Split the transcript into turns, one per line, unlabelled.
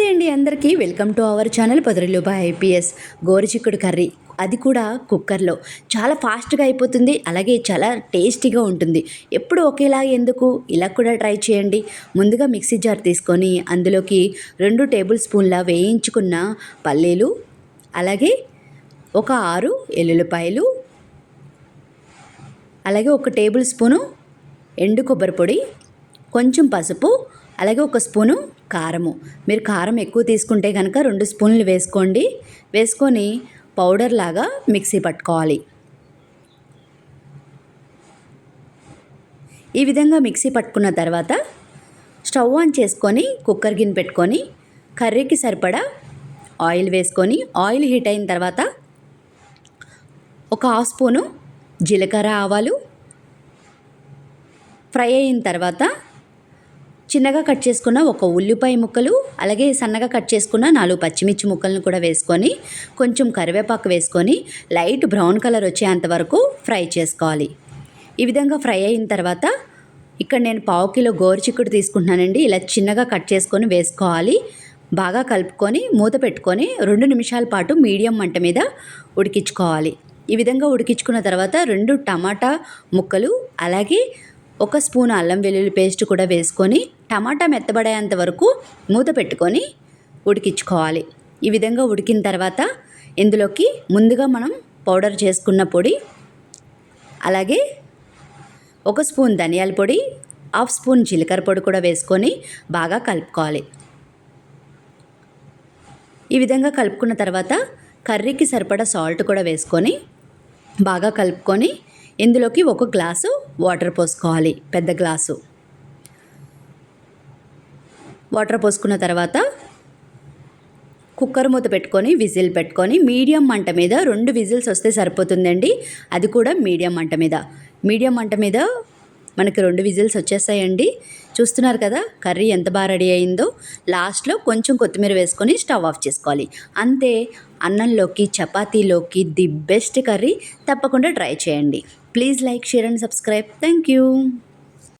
నమస్తే అండి అందరికీ. వెల్కమ్ టు అవర్ ఛానల్ పదరిలోబా ఐపీఎస్. గోరుచిక్కుడు కర్రీ. అది కూడా కుక్కర్లో. చాలా ఫాస్ట్గా అయిపోతుంది. అలాగే చాలా టేస్టీగా ఉంటుంది. ఎప్పుడు ఒకేలా ఎందుకు? ఇలా కూడా ట్రై చేయండి. ముందుగా మిక్సీ జార్ తీసుకొని అందులోకి రెండు టేబుల్ స్పూన్ల వేయించుకున్న పల్లీలు అలాగే ఒక ఆరు ఎల్లుల్లిపాయలు అలాగే ఒక టేబుల్ స్పూను ఎండు కొబ్బరి పొడి కొంచెం పసుపు అలాగే ఒక స్పూను కారము. మీరు కారం ఎక్కువ తీసుకుంటే కనుక రెండు స్పూన్లు వేసుకోండి. వేసుకొని పౌడర్ లాగా మిక్సీ పట్టుకోవాలి. ఈ విధంగా మిక్సీ పట్టుకున్న తర్వాత స్టవ్ ఆన్ చేసుకొని కుక్కర్ గిన్నె పెట్టుకొని కర్రీకి సరిపడా ఆయిల్ వేసుకొని ఆయిల్ హీట్ అయిన తర్వాత ఒక హాఫ్ స్పూను జీలకర్ర ఆవాలు. ఫ్రై అయిన తర్వాత చిన్నగా కట్ చేసుకున్న ఒక ఉల్లిపాయ ముక్కలు అలాగే సన్నగా కట్ చేసుకున్న నాలుగు పచ్చిమిర్చి ముక్కలను కూడా వేసుకొని కొంచెం కరివేపాకు వేసుకొని లైట్ బ్రౌన్ కలర్ వచ్చేంత వరకు ఫ్రై చేసుకోవాలి. ఈ విధంగా ఫ్రై అయిన తర్వాత ఇక్కడ నేను పావు కిలో గోరుచిక్కుడు తీసుకుంటున్నానండి. ఇలా చిన్నగా కట్ చేసుకొని వేసుకోవాలి. బాగా కలుపుకొని మూత పెట్టుకొని రెండు నిమిషాల పాటు మీడియం మంట మీద ఉడికించుకోవాలి. ఈ విధంగా ఉడికించుకున్న తర్వాత రెండు టమాటా ముక్కలు అలాగే ఒక స్పూన్ అల్లం వెల్లుల్లి పేస్ట్ కూడా వేసుకొని టమాటా మెత్తబడేంత వరకు మూత పెట్టుకొని ఉడికించుకోవాలి. ఈ విధంగా ఉడికిన తర్వాత ఇందులోకి ముందుగా మనం పౌడర్ చేసుకున్న పొడి అలాగే ఒక స్పూన్ ధనియాల పొడి హాఫ్ స్పూన్ జీలకర్ర పొడి కూడా వేసుకొని బాగా కలుపుకోవాలి. ఈ విధంగా కలుపుకున్న తర్వాత కర్రీకి సరిపడా సాల్ట్ కూడా వేసుకొని బాగా కలుపుకొని ఇందులోకి ఒక గ్లాసు వాటర్ పోసుకోవాలి పెద్ద గ్లాసు. వాటర్ పోసుకున్న తర్వాత కుక్కర్ మూత పెట్టుకొని విజిల్ పెట్టుకొని మీడియం మంట మీద రెండు విజిల్స్ వస్తే సరిపోతుందండి. అది కూడా మీడియం మంట మీద. మీడియం మంట మీద మనకి రెండు విజిల్స్ వచ్చేస్తాయండి చూస్తున్నారు కదా కర్రీ ఎంత బాగా రెడీ అయిందో. లాస్ట్లో కొంచెం కొత్తిమీర వేసుకొని స్టవ్ ఆఫ్ చేసుకోవాలి. అంతే అన్నంలోకి చపాతీలోకి ది బెస్ట్ కర్రీ తప్పకుండా ట్రై చేయండి. Please like share and subscribe. Thank you.